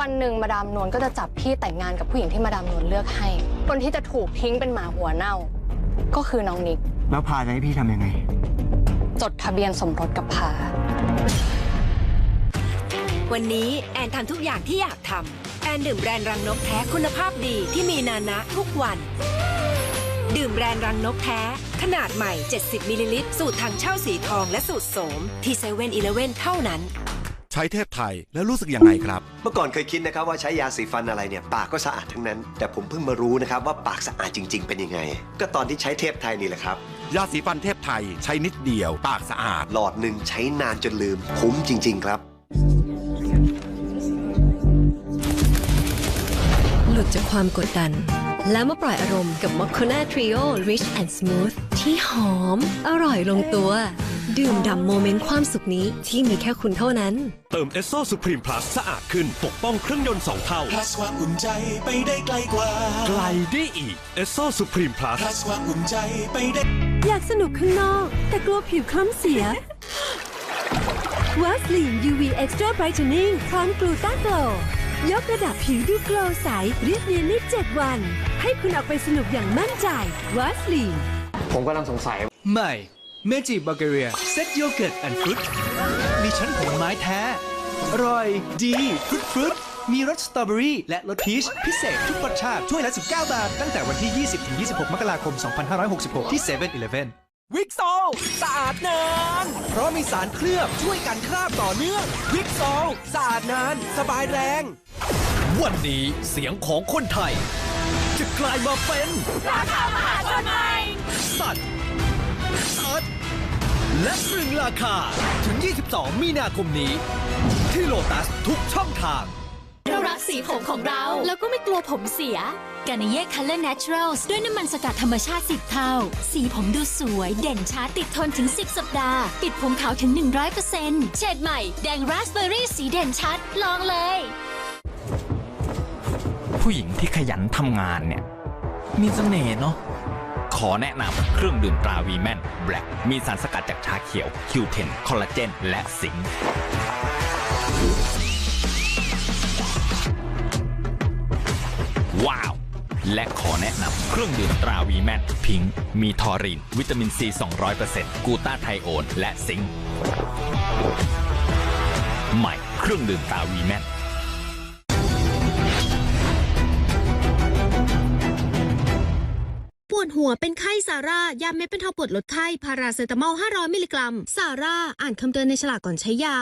วันหนึ่งมาดามนวลก็จะจับพี่แต่งงานกับผู้หญิงที่มาดามนวลเลือกให้ คนที่จะถูกทิ้งเป็นหมาหัวเน่า ก็คือน้องนิก แล้วพาจะให้พี่ทำยังไง จดทะเบียนสมรสกับพา วันนี้แอนทำทุกอย่างที่อยากทำแอนดื่มแบรนด์รังนกแท้คุณภาพดีที่มีนานะทุกวัน ดื่มแบรนด์รังนกแท้ ขนาดใหม่ 70มิลลิลิตรสูตรทางเช่าสีทองและสูตรโสม ที่เซเว่นอีเลเว่นเท่านั้นใช้เทพไทยแล้วรู้สึกยังไงครับ เมื่อก่อนเคยคิดนะครับว่าใช้ยาสีฟันอะไรเนี่ยปากก็สะอาดทั้งนั้น แต่ผมเพิ่งมารู้นะครับว่าปากสะอาดจริง ๆ เป็นยังไง ก็ตอนที่ใช้เทพไทยนี่แหละครับยาสีฟันเทพไทยใช้นิดเดียว ปากสะอาด หลอดหนึ่งใช้นานจนลืมคุ้มจริง ๆ ครับ หลุดจากความกดดัน แล้วมาปล่อยอารมณ์กับ m o c c a n a Trio Rich and Smooth ที่หอม อร่อยลงตัว ดื่มด่ำโมเมนต์ความสุขนี้ที่มีแค่คุณเท่านั้น เติมเอสโซสุพรีมพลัสสะอาดขึ้นปกป้องเครื่องยนต์สองเท่าพลัสความอุ่นใจไปได้ไกลกว่า ไกลได้อีกเอสโซสุพรีมพลัสพลัสความอุ่นใจไปได้ อยากสนุกข้างนอก แต่กลัวผิวคล้ำเสียวัสลีน UV Extra Brightening พร้อมกลูต้าโกลยกระดับผิวดูโกลว์ใสเรียบเนียนใน7วัน ให้คุณออกไปสนุกอย่างมั่นใจวัสลีนผมกำลังสงสัย ใหม่ เมจิบัลเกเรียเซตโยเกิร์ตแอนด์ฟรุตมีชั้นผลไม้แท้ อร่อย ดีฟรุตฟรุตมีรสสตรอเบอรี่และรสพีชพิเศษทุกรสชาติถ้วยละ 19 บาท ตั้งแต่วันที่ 20-26 มกราคม 2566 ที่7 e เ e ่ e อวิกโซสะอาดนาน เพราะมีสารเคลือบช่วยกันคราบต่อเนื่อง วิกโซสะอาดนาน สบายแรง วันนี้เสียงของคนไทย จะกลายมาเป็นราคามหาชนใหม่สัตว์สัตว์ และตรึงราคาถึง 22 มีนาคมนี้ ที่โลตัสทุกช่องทาง เรารักสีผมของเรา แล้วก็ไม่กลัวผมเสียกานิเย่ Color Naturals ด้วยน้ำมันสกัดธรรมชาติ10เท่า สีผมดูสวย เด่นช้าติดทนถึง 10 สัปดาห์ ปิดผมขาวถึง 100%เฉดใหม่ แดงราสเบอร์รี่สีเด่นชัด ลองเลย ผู้หญิงที่ขยันทำงานเนี่ย มีเสน่ห์เนาะ ขอแนะนำเครื่องดื่มตราวีแมนแบล็กมีสารสกัดจากชาเขียวคิวเทนคอลลาเจน และสิงค์ว้าว และขอแนะนำเครื่องดื่มตราวีแมนพิงค์มีทอรีนวิตามินซี 200%กูต้าไทโอน และซิงค์ใหม่เครื่องดื่มตราวีแมน หัวเป็นไข้ซาร่ายาเม็ดเป็นทอปวดลดไข้พาราเซตามอล 500 มิลลิกรัมซาร่าอ่านคำเตือนในฉลากก่อนใช้ยา